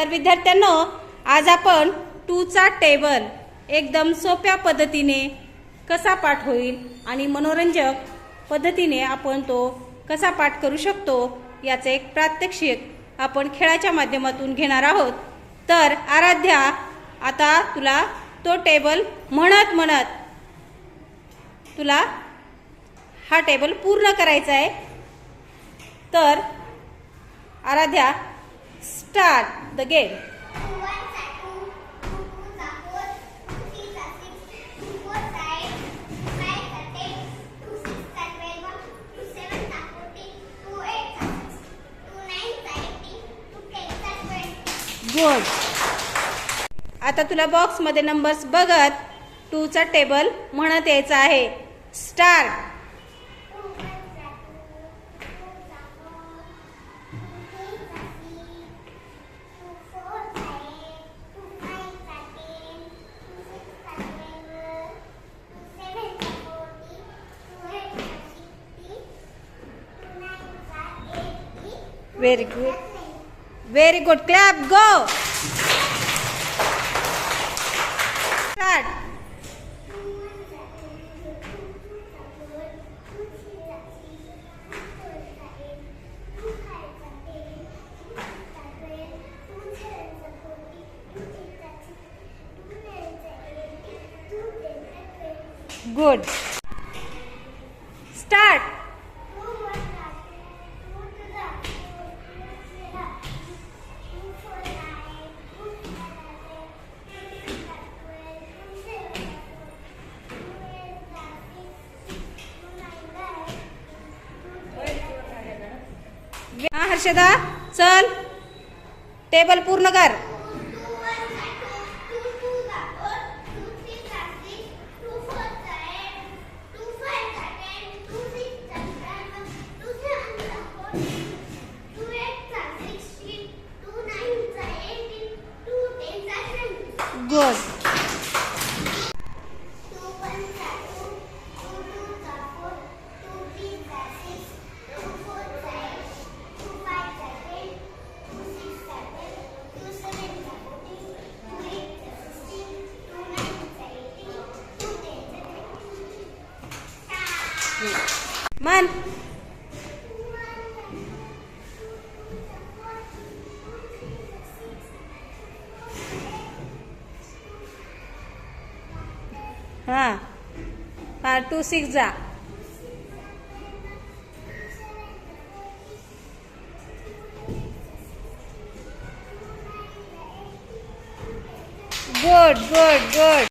तर विद्यार्थ्यांनो आज आपण टूचा टेबल एकदम सोप्या पद्धतीने कसा पाठ होईल आणि मनोरंजक पद्धतीने आपण तो कसा पाठ करू शकतो याचे एक प्रात्यक्षिक आपण खेळाच्या माध्यमातून घेणार आहोत. तर आराध्या आता तुला तो टेबल म्हणत म्हणत तुला हा टेबल पूर्ण करायचा आहे. तर Aaradhya start the game. Good आता तुला बॉक्समध्ये नंबर्स बघत टूचा टेबल म्हणत यायचा आहे. Start Very good. Very good. Clap. Go. Start. Good. Start. हा हर्षदा चल. टेबल पूर्ण कर. गुड मन हां हा टू सिक्स जा. Good good good